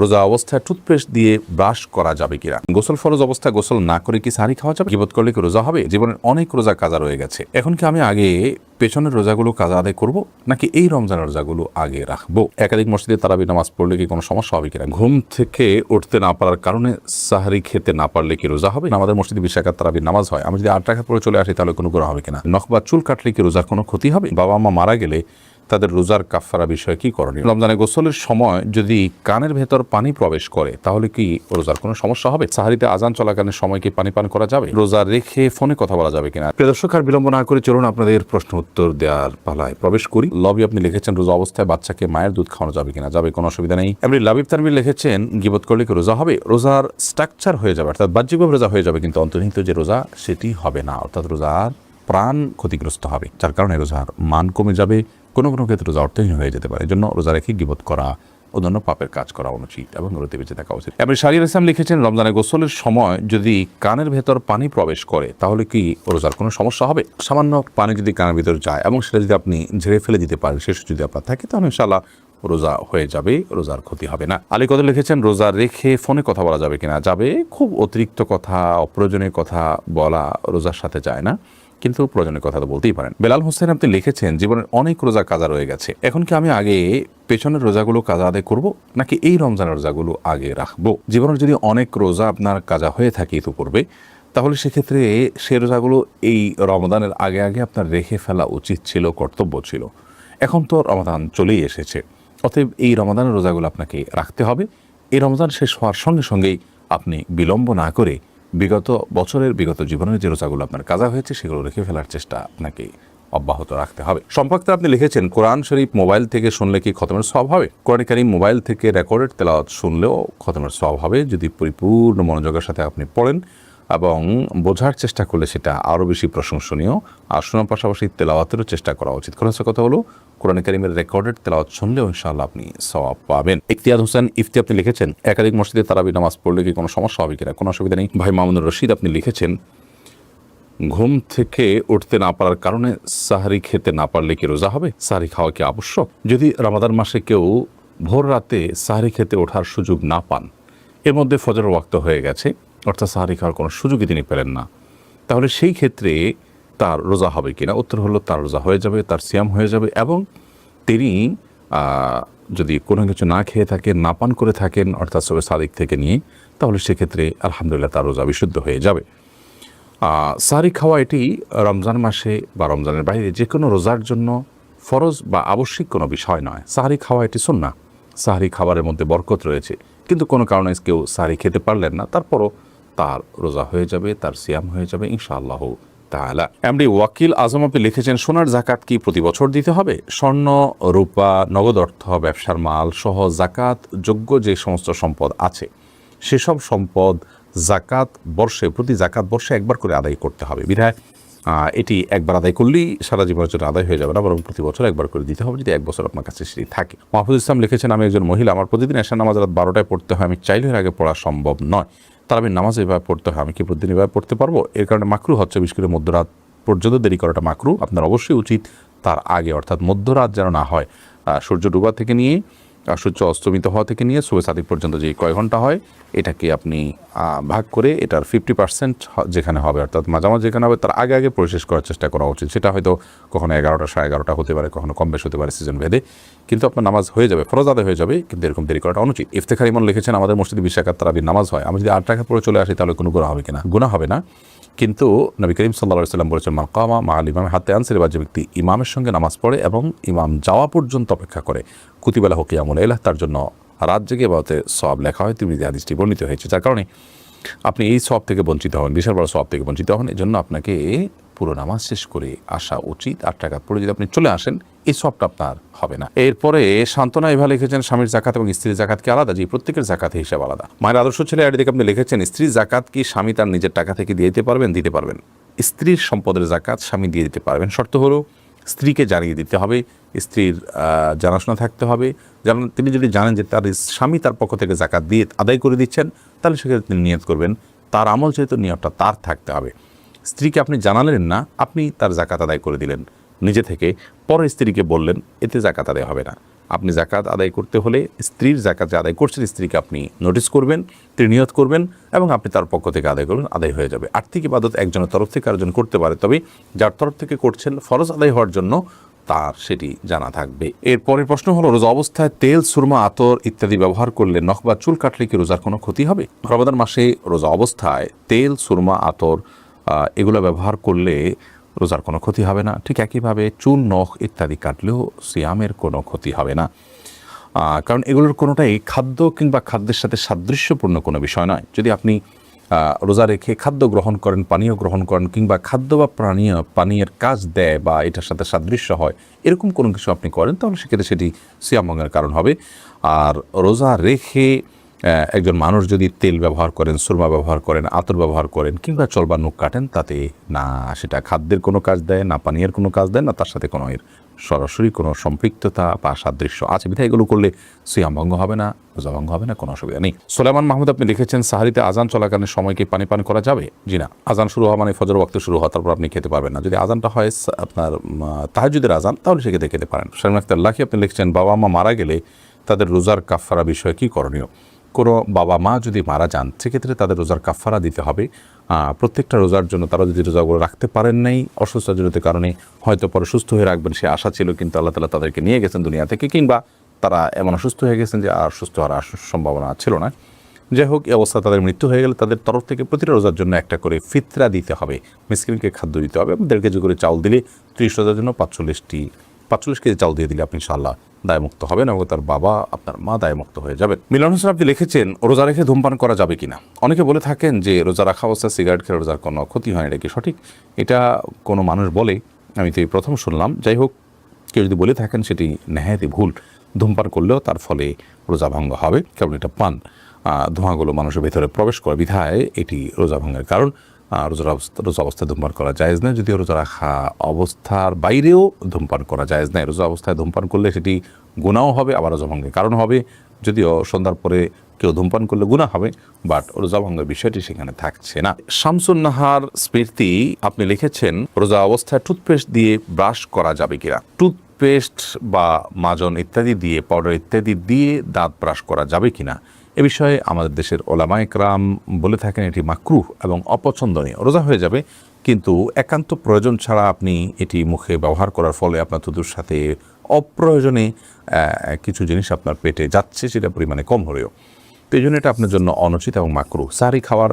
রোজা অবস্থায় টুথপেস্ট দিয়ে ব্রাশ করা যাবে কিনা? গোসল ফরজ অবস্থায় গোসল না করে কি সারি খাওয়া যাবে? গিবত করলে কি রোজা হবে? জীবনের অনেক রোজা কাজা রয়ে গেছে। এখন কি আমি আগে পেছনের রোজাগুলো কাজা আদায় করব, নাকি এই রমজান রোজাগুলো আগে রাখব? একাধিক মসজিদে তারাবি নামাজ পড়লে কি কোনো সমস্যা হবে কিনা? ঘুম থেকে উঠতে না পারার কারণে সাহারি খেতে না পারলে কি রোজা হবে? আমাদের মসজিদে বিশাখাত তারাবির নামাজ হয়। আমি যদি আট টাকা পরে চলে আসি, তাহলে কোনো করা হবে কিনা? নখ বা চুল কাটলে কি রোজার কোনো ক্ষতি হবে? বাবা মা মারা গেলে তাদের রোজার কাফারা বিষয়ে কি করণীয়? রমজানে গোসলের সময় যদি কানের ভেতর পানি প্রবেশ করে, তাহলে কি রোজার কোনো সমস্যা হবে? সাহারিতে আজান চলাকালীন সময় কি পানি পান করা যাবে? রোজা রেখে ফোনে কথা বলা যাবে কিনা? প্রিয় দর্শক, আর বিলম্ব না করে চলুন আপনাদের প্রশ্ন উত্তর দেওয়ার পালায় প্রবেশ করি। লবি আপনি লিখেছেন, রোজা অবস্থায় বাচ্চাকে মায়ের দুধ খাওয়ানো যাবে কিনা? যাবে, কোনো অসুবিধা নেই। এমনি লাবিব তানবির লিখেছেন, গিবত করলে কি রোজা হবে? রোজার স্ট্রাকচার হয়ে যাবে, অর্থাৎ বাহ্যিকভাবে রোজা হয়ে যাবে, কিন্তু অন্তর্নিহিত যে রোজা, সেটি হবে না। অর্থাৎ রোজার প্রাণ ক্ষতিগ্রস্ত হবে, যার কারণে রোজার মান কমে যাবে। কোনো কোনো ক্ষেত্রে রোজা অর্থহীন হয়ে যেতে পারে। এজন্য রোজা রেখে গিবত করা অন্যান্য পাপের কাজ করা অনুচিত এবং রোদে বেঁচে থাকা উচিত। এবার শারির ইসলাম লিখেছেন, রমজানের গোসলের সময় যদি কানের ভেতর পানি প্রবেশ করে, তাহলে কি রোজার কোনো সমস্যা হবে? সামান্য পানি যদি কানের ভিতর যায় এবং সেটা যদি আপনি ঝেড়ে ফেলে দিতে পারেন শেষ যদি আপনার থাকে, তাহলে ইনশাল্লাহ রোজা হয়ে যাবে, রোজার ক্ষতি হবে না। আলী কত লিখেছেন, রোজা রেখে ফোনে কথা বলা যাবে কিনা? যাবে। খুব অতিরিক্ত কথা, অপ্রয়োজনীয় কথা বলা রোজার সাথে যায় না। কিন্তু প্রয়োজনের কথা তো বলতেই পারেন। বেলাল হোসেন আপনি লিখেছেন, জীবনের অনেক রোজা কাজা রয়ে গেছে। এখন কি আমি আগে পেছনের রোজাগুলো কাজা আদায় করব, নাকি এই রমজানের রোজাগুলো আগে রাখব? জীবনের যদি অনেক রোজা আপনার কাজা হয়ে থাকে তো করবে তাহলে সেক্ষেত্রে সে রোজাগুলো এই রমদানের আগে আগে আপনার রেখে ফেলা উচিত ছিল, কর্তব্য ছিল। এখন তো রমাদান চলেই এসেছে। অতএব এই রমাদানের রোজাগুলো আপনাকে রাখতে হবে। এই রমজান শেষ হওয়ার সঙ্গে সঙ্গেই আপনি বিলম্ব না করে বিগত বছরের, বিগত জীবনের যে রোজাগুলো আপনার কাজা হয়েছে, সেগুলো রেখে ফেলার চেষ্টা আপনাকে অব্যাহত রাখতে হবে। সম্পর্কে আপনি লিখেছেন, কোরআন শরীফ মোবাইল থেকে শুনলে কি খতমের সব হবে? কোরআন কারিম মোবাইল থেকে রেকর্ডেড তেলাওয়াত শুনলেও খতমের সব হবে। যদি পরিপূর্ণ মনোযোগের সাথে আপনি পড়েন এবং বোঝার চেষ্টা করলে সেটা আরও বেশি প্রশংসনীয়। আর শোনার পাশাপাশি তেলাওয়াতেরও চেষ্টা করা উচিত। খোলাসা কথা হলো কোরআন কারিমের রেকর্ডেড তেলাওয়াত শুনলেও ইনশাআল্লাহ আপনি সওয়াব পাবেন। ইফতিয়াদ হোসেন ইফতি আপনি লিখেছেন? একাধিক মসজিদে তারাবি নামাজ পড়লে কি কোনো সমস্যা হবে কিনা? কোনো অসুবিধা নেই। ভাই মামুনুর রশিদ আপনি লিখেছেন, ঘুম থেকে উঠতে না পারার কারণে সাহারি খেতে না পারলে কি রোজা হবে? সাহারি খাওয়া কি আবশ্যক? যদি রামাদান মাসে কেউ ভোর রাতে সাহারি খেতে ওঠার সুযোগ না পান, এর মধ্যে ফজর ওয়াক্ত হয়ে গেছে। অর্থাৎ সাহারি খাওয়ার কোনো সুযোগই তিনি পেলেন না। তাহলে সেই ক্ষেত্রে তার রোজা হবে কিনা? উত্তর হলো তার রোজা হয়ে যাবে, তার সিয়াম হয়ে যাবে এবং তিনি যদি কোনো কিছু না খেয়ে থাকেন না পান করে থাকেন, অর্থাৎ সবে সাদিক থেকে নিয়ে, তাহলে সেক্ষেত্রে আলহামদুলিল্লাহ তার রোজা বিশুদ্ধ হয়ে যাবে। সাহারি খাওয়া এটি রমজান মাসে বা রমজানের বাইরে যে কোনো রোজার জন্য ফরজ বা আবশ্যিক কোনো বিষয় নয়। সাহারি খাওয়া এটি শোন না সাহারি খাবারের মধ্যে বরকত রয়েছে। কিন্তু কোনো কারণে কেউ সাহারি খেতে পারলেন না। তারপরও তার রোজা হয়ে যাবে, তার সিয়াম হয়ে যাবে, ইনশাআল্লাহ তাহলে এমডি ওয়াকিল আজম আপনি লিখেছেন, সোনার জাকাত কি প্রতি বছর দিতে হবে? স্বর্ণ, রূপা, নগদ অর্থ, ব্যবসার মাল সহ জাকাত যোগ্য যে সমস্ত সম্পদ আছে, সেসব সম্পদ জাকাত বর্ষে, প্রতি জাকাত বর্ষে একবার করে আদায় করতে হবে। বিধায় এটি একবার আদায় করলেই সারা জীবনের জন্য আদায় হয়ে যাবে না, বরং প্রতি বছর একবার করে দিতে হবে যদি এক বছর আপনার কাছে সেটি থাকে। মাহফুজ ইসলাম লিখেছেন, আমি একজন মহিলা, আমার প্রতিদিন এশা নামাজ রাত বারোটায় পড়তে হয়, আমি চাইলে আগে পড়া সম্ভব নয়। তার আমি নামাজ এভাবে পড়তে হয়, আমি কি প্রতিদিন এভাবে পড়তে পারব? এর কারণে মাকরু হচ্ছে বিশেষ করে মধ্যরাত পর্যন্ত দেরি করাটা মাকরু। আপনার অবশ্যই উচিত তার আগে, অর্থাৎ মধ্যরাত যেন না হয়। সূর্য ডুবা থেকে নিয়ে সূর্য অস্তমিত হওয়া থেকে নিয়ে সুবে সাদিক পর্যন্ত যে কয় ঘণ্টা হয়, এটাকে আপনি ভাগ করে এটার ফিফটি পার্সেন্ট যেখানে হবে, অর্থাৎ মাঝামাঝি যেখানে হবে, তার আগে আগে পরিশেষ করার চেষ্টা করা উচিত। সেটা হয়তো কখনো এগারোটা, সাড়ে এগারোটা হতে পারে, কখনো কম বেশ হতে পারে সিজন ভেদে। কিন্তু আপনার নামাজ হয়ে যাবে, ফরজ আদায় হয়ে যাবে, কিন্তু এরকম দেরি করাটা অনুচিত। ইফতেখার ইমন লিখেছেন, আমাদের মসজিদে বিশাখাত তারাবির নামাজ হয়। আমি যদি আট টাকা পরে চলে আসি, তাহলে কোনো গুণা হবে কিনা? গুণা হবে না। কিন্তু নবী করিম সাল্লা সাল্লাম বলেছেন মাকামা মা আল ইমাম হাতে আনসির বা যে ব্যক্তি ইমামের সঙ্গে নামাজ পড়ে এবং ইমাম যাওয়া পর্যন্ত অপেক্ষা করে। কুতিবেলা হকিয়ামুল এলাহ তার জন্য রাত জেগে বাতে সব লেখা হয়। তিনি হাদিসটি বর্ণিত হয়েছে। যার কারণে আপনি এই সব থেকে বঞ্চিত হন, বিশাল বড় সব থেকে বঞ্চিত হন, এজন্য আপনাকে পুরো নামাজ শেষ করে আসা উচিত। আট টাকা পরে যদি আপনি চলে আসেন, এই সবটা আপনার হবে না। এরপরে সান্ত্বনা এভাবে লিখেছেন, স্বামীর জাকাত এবং স্ত্রীর জাকাত কি আলাদা? যে প্রত্যেকের জাকাত হিসাব আলাদা। মায়ের আদর্শ ছেলে দেখে আপনি লিখেছেন, স্ত্রীর জাকাত কি স্বামী তার নিজের টাকা থেকে দিয়ে দিতে পারবেন? দিতে পারবেন। স্ত্রীর সম্পদের জাকাত স্বামী দিয়ে দিতে পারবেন। শর্ত হলো, স্ত্রীকে জানিয়ে দিতে হবে, স্ত্রীর জানাশোনা থাকতে হবে। যেমন তিনি যদি জানেন যে তার স্বামী তার পক্ষ থেকে জাকাত দিয়ে আদায় করে দিচ্ছেন তাহলে সেক্ষেত্রে তিনি নিয়ত করবেন, তার আমল যেহেতু নিয়তটা তার থাকতে হবে। স্ত্রীকে আপনি জানালেন না, আপনি তার জাকাত আদায় করে দিলেন। নিজে থেকে পরে স্ত্রীকে বললেন, এতে জাকাত আদায় হবে না। আপনি জাকাত আদায় করতে হলে স্ত্রীর জাকাত যে আদায় করছেন, স্ত্রীকে আপনি নোটিস করবেন, তিনি নিয়ত করবেন এবং আপনি তার পক্ষ থেকে আদায় করবেন, আদায় হয়ে যাবে। আর্থিক ইবাদত একজনের তরফ থেকে আরেকজন করতে পারে, তবে যার তরফ থেকে করছেন, ফরজ আদায় হওয়ার জন্য তার সেটি জানা থাকবে। এর পরের প্রশ্ন হলো, রোজা অবস্থায় তেল, সুরমা, আতর ইত্যাদি ব্যবহার করলে নখ বা চুল কাটলে কি রোজার কোনো ক্ষতি হবে? রমাদান মাসে রোজা অবস্থায় তেল, সুরমা, আতর এগুলো ব্যবহার করলে রোজার কোনো ক্ষতি হবে না। ঠিক একইভাবে চুল, নখ ইত্যাদি কাটলেও সিয়ামের কোনো ক্ষতি হবে না। কারণ এগুলোর কোনোটাই খাদ্য কিংবা খাদ্যের সাথে সাদৃশ্যপূর্ণ কোনো বিষয় নয়। যদি আপনি রোজা রেখে খাদ্য গ্রহণ করেন, পানীয় গ্রহণ করেন কিংবা খাদ্য বা পানীয় পানীয়ের কাজ দেয় বা এটার সাথে সাদৃশ্য হয়, এরকম কোনো কিছু আপনি করেন, তাহলে সেক্ষেত্রে সেটি সিয়ামঙ্গের কারণ হবে। আর রোজা রেখে একজন মানুষ যদি তেল ব্যবহার করেন, সুরমা ব্যবহার করেন, আতর ব্যবহার করেন কিংবা চলবা নুক কাটেন, তাতে না সেটা খাদ্যের কোনো কাজ দেয়, না পানীয়ের কোনো কাজ দেয়, না তার সাথে কোনো এর সরাসরি কোনো সম্পৃক্ততা বা সাদৃশ্য আছে। বিধায় এগুলো করলে সিয়াম ভঙ্গ হবে না, রোজা ভঙ্গ হবে না, কোনো অসুবিধা নেই। সোলেমান মাহমুদ, আপনি লিখেছেন, সাহারিতে আজান চলাকালীন সময় কি পানি পান করা যাবে? জি না। আজান শুরু হওয়া মানে ফজর ওয়াক্ত শুরু হওয়া, তারপর আপনি খেতে পারবেন না। যদি আজানটা হয় আপনার তাহাজুদের আজান তাহলে সেক্ষেত্রে খেতে পারেন। শারমিন আক্তার লাখি আপনি লিখছেন বাবা মা মারা গেলে তাদের রোজার কাফারা বিষয়ে কি করণীয়? কোনো বাবা মা যদি মারা যান, সেক্ষেত্রে তাদের রোজার কাফারা দিতে হবে। প্রত্যেকটা রোজার জন্য তারা যদি রোজাগুলো রাখতে পারেন নাই অসুস্থজনিত কারণে, হয়তো পরে সুস্থ হয়ে রাখবেন, সে আশা ছিল, কিন্তু আল্লাহ তালা তাদেরকে নিয়ে গেছেন দুনিয়া থেকে, কিংবা তারা এমন অসুস্থ হয়ে গেছেন যে আর সুস্থ হওয়ার সম্ভাবনা ছিল না। যাই হোক, এই অবস্থা তাদের মৃত্যু হয়ে গেলে তাদের তরফ থেকে প্রতিটা রোজার জন্য একটা করে ফিতরা দিতে হবে। মিসকিনকে খাদ্য দিতে হবে এবং দেড় কেজি করে চাউল দিলে ত্রিশ রোজার জন্য পাঁচচল্লিশটি পাঁচচল্লিশ কেজি চাউল দিয়ে দিলে আপনি ইনশাল্লাহ দায়মুক্ত হবেন এবং তার বাবা, আপনার মা দায়মুক্ত হয়ে যাবেন। মিলন হোসেন, আপনি লিখেছেন, রোজা রেখে ধূমপান করা যাবে কিনা? অনেকে বলে থাকেন যে, রোজা রাখা অবস্থায় সিগারেট খেলে রোজার কোনো ক্ষতি হয় এটা কি সঠিক? এটা কোনো মানুষ বলে, আমি তো এই প্রথম শুনলাম। যাই হোক, কেউ যদি বলে থাকেন, সেটি নেহায়তি ভুল। ধূমপান করলেও তার ফলে রোজা ভঙ্গ হবে। কারণ এটা পান। ধোঁয়াগুলো মানুষের ভেতরে প্রবেশ করে বিধায় এটি রোজা ভঙ্গের কারণ। রোজার অবস্থা, রোজা অবস্থায় ধূমপান করা জায়েজ নয়। যদিও রোজা রাখা অবস্থার বাইরেও ধূমপান করা যায়জ নয়। রোজা অবস্থায় ধূমপান করলে সেটি গুণাও হবে, আবার রোজা ভঙ্গের কারণ হবে। যদিও সন্ধ্যার পরে কেউ ধূমপান করলে গুণা হবে, বাট রোজা ভঙ্গের বিষয়টি সেখানে থাকছে না। শামসুন নাহার স্মৃতি, আপনি লিখেছেন, রোজা অবস্থায় টুথপেস্ট দিয়ে ব্রাশ করা যাবে কিনা? টুথপেস্ট বা মাজন ইত্যাদি দিয়ে, পাউডার ইত্যাদি দিয়ে দাঁত ব্রাশ করা যাবে কিনা? এ বিষয়ে আমাদের দেশের ওলামা একরাম বলে থাকেন এটি মাকরুহ এবং অপছন্দনীয়। রোজা হয়ে যাবে, কিন্তু একান্ত প্রয়োজন ছাড়া আপনি এটি মুখে ব্যবহার করার ফলে আপনার তুদুর সাথে অপ্রয়োজনে কিছু জিনিস আপনার পেটে যাচ্ছে, সেটা পরিমাণে কম হলেও। তো এই জন্য এটা আপনার জন্য অনুচিত এবং মাকরু সারি খাওয়ার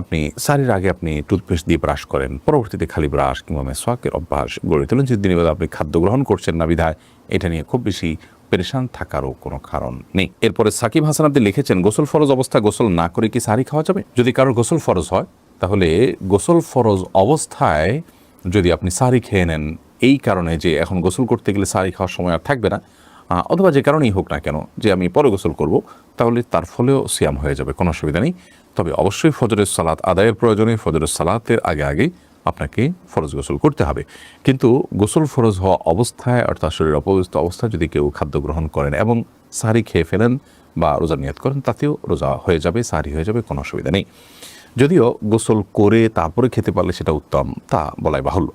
আপনি সারির আগে আপনি টুথপেস্ট দিয়ে ব্রাশ করেন, পরবর্তীতে খালি ব্রাশ কিংবা মেসওয়াকের অভ্যাস গড়ে তোলেন। যে দিনের বেলা আপনি খাদ্য গ্রহণ করছেন না বিধায়, এটা নিয়ে খুব বেশি পেরেশান থাকারও কোনো কারণ নেই। এরপরে সাকিব হাসান আপনি লিখেছেন, গোসল ফরজ অবস্থায় গোসল না করে কি সারি খাওয়া যাবে? যদি কারোর গোসল ফরজ হয়, তাহলে গোসল ফরজ অবস্থায় যদি আপনি সারি খেয়ে নেন, এই কারণে যে এখন গোসল করতে গেলে সারি খাওয়ার সময় আর থাকবে না অথবা যে কারণেই হোক না কেন, যে আমি পরে গোসল করব, তাহলে তার ফলেও সিয়াম হয়ে যাবে, কোনো অসুবিধা নেই। তবে অবশ্যই ফজরের সালাত আদায়ের প্রয়োজনে ফজরের সালাতের আগে আগে আপনাকে ফরজ গোসল করতে হবে। কিন্তু গোসল ফরজ হওয়া অবস্থায় অর্থাৎ শরীর অপব্যস্ত অবস্থায় যদি কেউ খাদ্য গ্রহণ করেন এবং সাহারি খেয়ে ফেলেন বা রোজা নিয়ত করেন, তাতেও রোজা হয়ে যাবে, সাহারি হয়ে যাবে, কোনো অসুবিধা নেই। যদিও গোসল করে তারপরে খেতে পারলে সেটা উত্তম, তা বলাই বাহুল্য।